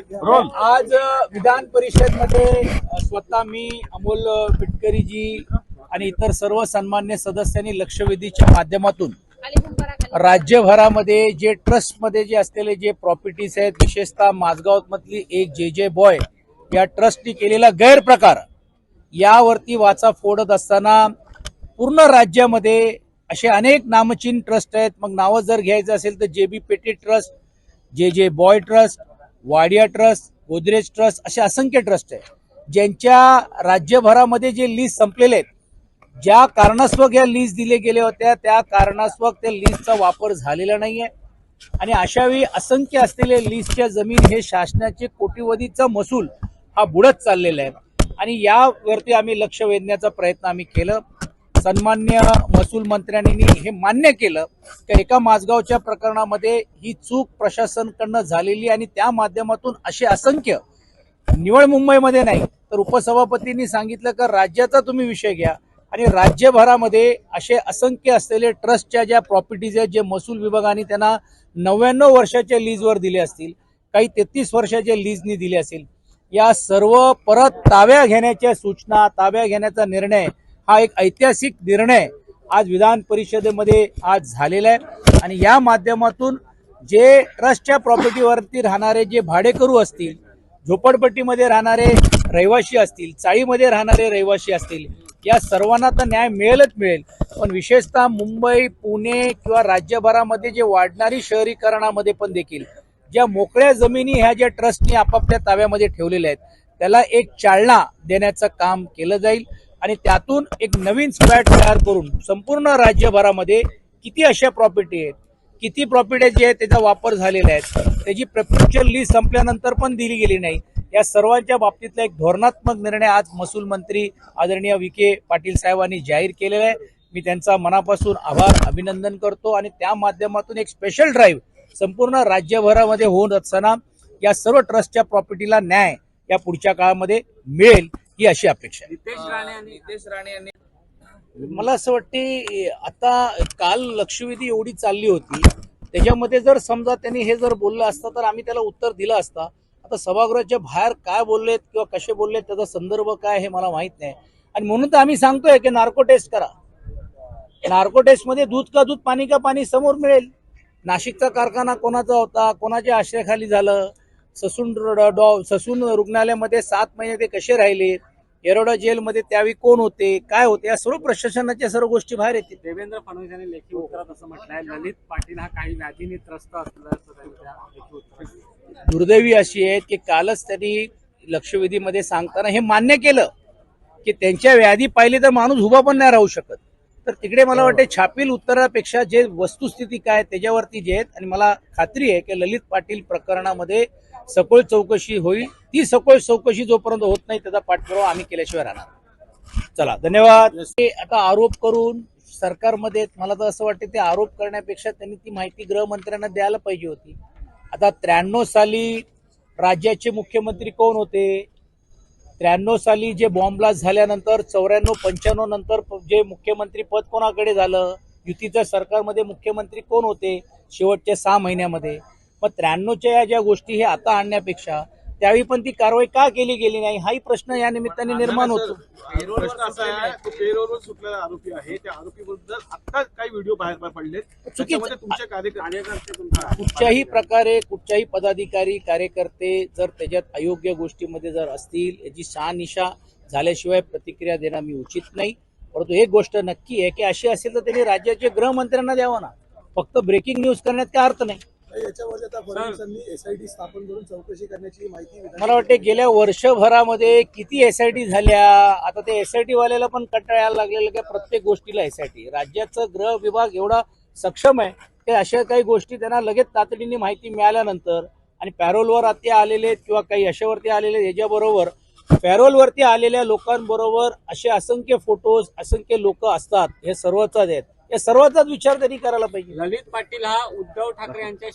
आज विधान परिषदमध्ये स्वतः मी अमोल पिटकरीजी आणि इतर सर्व सन्मान्य सदस्यांनी लक्षवेधीच्या माध्यमातून राज्यभरामध्ये जे ट्रस्टमध्ये जे असलेले जे प्रॉपर्टीज आहेत विशेषतः माझगाव मधली एक जे जे बॉय या ट्रस्टनी केलेला गैरप्रकार यावरती वाचा फोडत असताना पूर्ण राज्यामध्ये असे अनेक नामचीन ट्रस्ट आहेत. मग नावं जर घ्यायचं असेल तर जे बी पेटी ट्रस्ट जे जे boy trust Wadia trust Godrej trust असे असंख्य ट्रस्ट आहे. ज्यांच्या राज्यभरामध्ये जे लीज संपलेले आहेत ज्या कारणास्तव या लीज दिले गेले होत्या त्या कारणास्तव त्या लीजचा वापर झालेला नाही आहे आणि अशावेळी असंख्य असलेल्या लीजच्या जमीन हे शासनाचे कोटीवधीचा महसूल हा बुडत चाललेला आहे. आणि यावरती आम्ही लक्ष वेधण्याचा प्रयत्न आम्ही केलं. सन्मान्य महसूल मंत्र्यांनी हे मान्य केलं की एका माझगावच्या प्रकरणामध्ये ही चूक प्रशासनकडनं झालेली आणि त्या माध्यमातून असे असंख्य निवळ मुंबईमध्ये नाही तर उपसभापतींनी सांगितलं का राज्याचा तुम्ही विषय घ्या आणि राज्यभरामध्ये असे असंख्य असलेले ट्रस्टच्या ज्या प्रॉपर्टीज आहेत जे महसूल विभागाने त्यांना नव्याण्णव वर्षाच्या लीजवर दिले असतील काही तेहतीस वर्षाच्या लीजनी दिले असेल या सर्व परत ताब्या घेण्याच्या सूचना ताब्या घेण्याचा निर्णय हा एक ऐतिहासिक निर्णय आज विधान परिषदेमध्ये आज झालेला आहे. आणि या माध्यमातून जे ट्रस्टच्या प्रॉपर्टीवरती राहणारे जे भाडेकरू असतील झोपडपट्टीमध्ये राहणारे रहिवासी असतील चाळीमध्ये राहणारे रहिवासी असतील या सर्वांना तर न्याय मिळेलच मिळेल. पण विशेषतः मुंबई पुणे किंवा राज्यभरामध्ये जे वाढणारी शहरीकरणामध्ये पण देखील ज्या मोकळ्या जमिनी ह्या ज्या ट्रस्टनी आपापल्या ताब्यामध्ये ठेवलेल्या आहेत त्याला एक चालना देण्याचं काम केलं जाईल. आणि त्यातून एक नवीन स्क्वॅड तयार करून संपूर्ण राज्यभरामध्ये किती अशा प्रॉपर्टी आहेत किती प्रॉपर्टी जे आहेत त्याचा वापर झालेला आहे त्याची प्रॅक्टिकल लिस्ट संपल्यानंतर पण दिली गेली नाही. या सर्वांच्या बाबतीतला एक धोरणात्मक निर्णय आज महसूल मंत्री आदरणीय विखे पाटील साहेबांनी जाहीर केलेला आहे. मी त्यांचा मनापासून आभार अभिनंदन करतो आणि त्या माध्यमातून एक स्पेशल ड्राईव्ह संपूर्ण राज्यभरामध्ये होऊन असताना या सर्व ट्रस्टच्या प्रॉपर्टीला न्याय या पुढच्या काळामध्ये मिळेल. ही अशी अपेक्षा आहे. नितेश राणे आणि नितेश राणे यांनी मला असं वाटते आता काल लक्षवेधी एवढी चालली होती त्याच्यामध्ये जर समजा त्यांनी हे जर बोललं असतं तर आम्ही त्याला उत्तर दिलं असतं. आता सभागृहाच्या बाहेर काय बोललेत किंवा कसे बोललेत त्याचा संदर्भ काय हे मला माहीत नाही. आणि म्हणून तर आम्ही सांगतोय की नार्को टेस्ट करा. नार्को टेस्टमध्ये दूध का दूध पाणी का पाणी समोर मिळेल. नाशिकचा कारखाना कोणाचा होता कोणाच्या आश्रयाखाली झालं? ससून डॉ- ससून रुग्णालयामध्ये सात महिने ते कसे राहिले येरोडा जेलमध्ये त्यावेळी कोण होते काय होते या सर्व प्रशासनाच्या सर्व गोष्टी बाहेर येतील. देवेंद्र फडणवीस यांनी लेखी उत्तरात असं म्हटलंय ललित पाटील हा काही व्याधीने त्रस्त असल्याचं उत्तरात दुर्दैवी अशी आहे की कालच त्यांनी लक्षवेधीमध्ये सांगताना हे मान्य केलं की त्यांच्या व्याधी पाहिली तर माणूस उभा पण नाही राहू शकत. तर तिकडे मला वाटते छापील उत्तरापेक्षा जे वस्तुस्थिती काय त्याच्यावरती जे आहेत आणि मला खात्री आहे की ललित पाटील प्रकरणामध्ये सखोल चौकशी होईल. ती सखोल चौकशी जोपर्यंत होत नाही त्याचा पाठपुरावा आम्ही केल्याशिवाय राहणार चला धन्यवाद. आता आरोप करून सरकारमध्ये मला तर असं वाटतं ते आरोप करण्यापेक्षा त्यांनी ती माहिती गृहमंत्र्यांना द्यायला पाहिजे होती. आता त्र्याण्णव साली राज्याचे मुख्यमंत्री कोण होते? त्र्याण्णव साली जे बॉम्ब ब्लास्ट झाल्यानंतर चौऱ्याण्णव पंच्याण्णव नंतर जे मुख्यमंत्री पद कोणाकडे झालं? युतीच्या सरकारमध्ये मुख्यमंत्री कोण होते? शेवटच्या सहा महिन्यामध्ये. मग त्र्याण्णवच्या या ज्या गोष्टी हे आता आणण्यापेक्षा त्यावेळी पण ती कारवाई का केली गेली नाही? हाही प्रश्न या निमित्ताने निर्माण होतो. आरोपी आहे त्या आरोपीबद्दल आता काही व्हिडिओ बाहेर पडलेत कार्यकर्ते तुमच्या कुठच्याही प्रकारे कुठच्याही पदाधिकारी कार्यकर्ते जर त्याच्यात अयोग्य गोष्टीमध्ये जर असतील याची शहानिशा झाल्याशिवाय प्रतिक्रिया देणं मी उचित नाही. परंतु एक गोष्ट नक्की आहे की अशी असेल तर त्यांनी राज्याचे गृहमंत्र्यांना द्यावं ना. फक्त ब्रेकिंग न्यूज करण्यात काय अर्थ नाही. याच्यामध्ये आता फडणवीसांनी एसआयटी स्थापन करून चौकशी करण्याची माहिती विधान मला वाटते गेल्या वर्षभरामध्ये किती एसआयटी झाल्या? आता ते एसआयटी वाल्याला पण कंटाळा यायला लागलेलं की प्रत्येक गोष्टीला एसआयटी राज्याचं गृह विभाग एवढा सक्षम आहे की अशा काही गोष्टी त्यांना लगेच तातडीने माहिती मिळाल्यानंतर आणि पॅरोलवर आता आलेले आहेत किंवा काही अशावरती आलेले आहेत, याच्याबरोबर पॅरोलवरती आलेल्या लोकांबरोबर असे असंख्य फोटोज असंख्य लोक असतात हे सर्वच आहेत. या सर्वांचाच विचार त्यांनी करायला पाहिजे. ललित पाटील हा उद्धव ठाकरे यांच्या